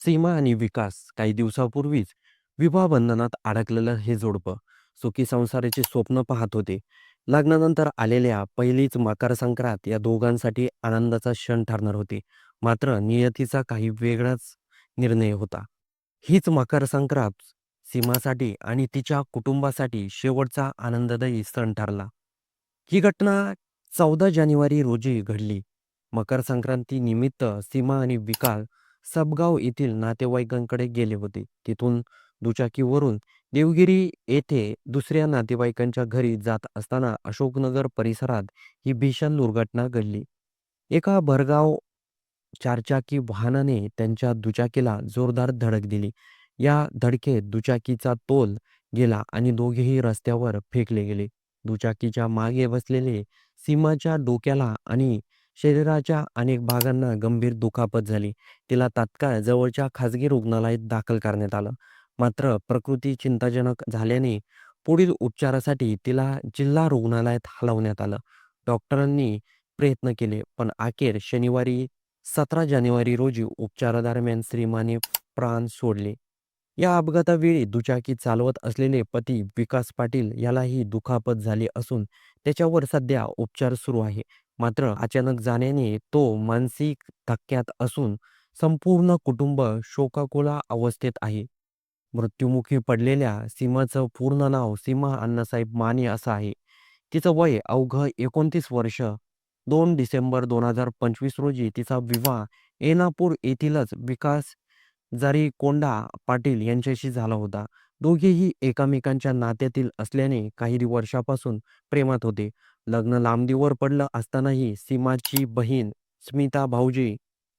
सीमा आणि विकास काही दिवसापूर्वीच विवाह बंधनात अडकलेलं हे जोडपं सुखी संसाराचे स्वप्न पाहत होते. लग्नानंतर आलेल्या पहिलीच मकर संक्रांत या दोघांसाठी आनंदाचा क्षण ठरणार होती. मात्र नियतीचा काही वेगळाच निर्णय होता. हीच मकर संक्रांत सीमासाठी आणि तिच्या कुटुंबासाठी शेवटचा आनंददायी सण ठरला. ही घटना चौदा जानेवारी रोजी घडली. मकर संक्रांती निमित्त सीमा आणि विकास सबगाव येथील नातेवाईकांकडे गेले होते. तिथून दुचाकीवरून देवगिरी येथे दुसऱ्या नातेवाईकांच्या घरी जात असताना अशोकनगर परिसरात ही भीषण दुर्घटना घडली. एका भरगाव चारचाकी वाहनाने त्यांच्या दुचाकीला जोरदार धडक दिली. या धडकेत दुचाकीचा तोल गेला आणि दोघेही रस्त्यावर फेकले गेले. दुचाकीच्या मागे बसलेले सीमाच्या डोक्याला आणि शरीराच्या अनेक भागांना गंभीर दुखापत झाली. तिला तात्काळ जवळच्या खाजगी रुग्णालयात दाखल करण्यात आलं. मात्र प्रकृती चिंताजनक झाल्याने पुढील उपचारासाठी तिला जिल्हा रुग्णालयात हलवण्यात आलं. डॉक्टरांनी प्रयत्न केले पण अखेर शनिवारी सतरा जानेवारी रोजी उपचारादरम्यान श्रीमाने प्राण सोडले. या अपघातावेळी दुचाकी चालवत असलेले पती विकास पाटील यालाही दुखापत झाली असून त्याच्यावर सध्या उपचार सुरू आहे. मात्र अचानक जाण्याने तो मानसिक धक्क्यात असून संपूर्ण कुटुंब शोकाकुला अवस्थेत आहे. मृत्युमुखी पडलेल्या सीमाचं पूर्ण नाव सीमा अण्णासाहेब माने असं आहे. तिचं वय अवघं एकोणतीस वर्ष. दोन डिसेंबर दोन हजार पंचवीस रोजी तिचा विवाह एनापूर येथीलच विकास जारीकोंडा पाटील यांच्याशी झाला होता. दोघेही एकामेकांच्या नात्यातील असल्याने काही वर्षापासून प्रेमात होते. लग्न लांबदीवर पडलं असतानाही सीमाची बहीण स्मिता भाऊजी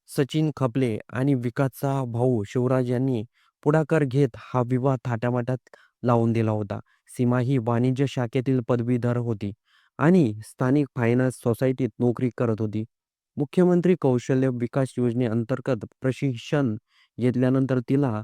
सचिन खपले आणि विकासचा भाऊ शिवराज यांनी पुढाकार घेत हा विवाह थाटामाटात लावून दिला होता. सीमा ही वाणिज्य शाखेतील पदवीधर होती आणि स्थानिक फायनान्स सोसायटीत नोकरी करत होती. मुख्यमंत्री कौशल्य विकास योजनेअंतर्गत प्रशिक्षण घेतल्यानंतर तिला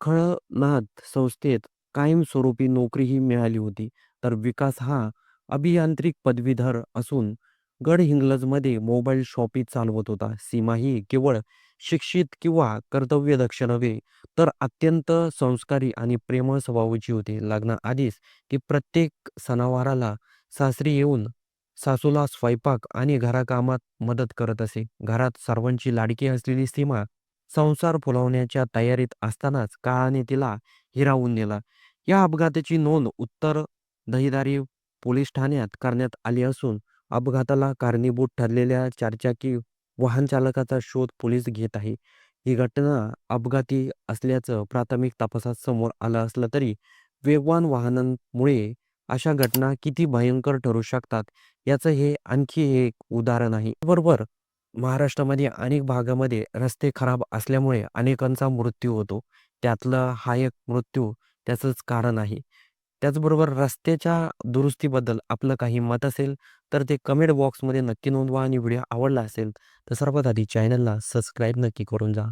खळनाद संस्थेत कायमस्वरूपी नोकरीही मिळाली होती. तर विकास हा अभियांत्रिक पदवीधर असून गडहिंग्लजमध्ये मोबाईल शॉपी चालवत होता. सीमा ही केवळ शिक्षित किंवा कर्तव्यदक्ष नव्हे तर अत्यंत संस्कारी आणि प्रेमळ स्वभावाची होती. लग्नाआधीच ती प्रत्येक सणावाराला सासरी येऊन सासूला स्वयंपाक आणि घराकामात मदत करत असे. घरात सर्वांची लाडकी असलेली सीमा संसार फुलवण्याच्या तयारीत असतानाच काळाने तिला हिरावून नेला. या अपघाताची नोंद उत्तर दहीदारी पोलीस ठाण्यात करण्यात आली असून अपघाताला कारणीभूत ठरलेल्या चारचाकी वाहन चालकाचा शोध पोलीस घेत आहे. ही घटना अपघाती असल्याचं प्राथमिक तपासात समोर आलं असलं तरी वेगवान वाहनांमुळे अशा घटना किती भयंकर ठरू शकतात याचं हे आणखी एक उदाहरण आहे. बरोबर महाराष्ट्रामध्ये अनेक भागामध्ये रस्ते खराब असल्यामुळे अनेकांचा मृत्यू होतो. त्यातला हा एक मृत्यू त्याचंच कारण आहे. त्याचबरोबर रस्त्याच्या दुरुस्तीबद्दल आपलं काही मत असेल तर ते कमेंट बॉक्समध्ये नक्की नोंदवा आणि व्हिडिओ आवडला असेल तर सर्वात आधी चॅनलला सबस्क्राईब नक्की करून जा.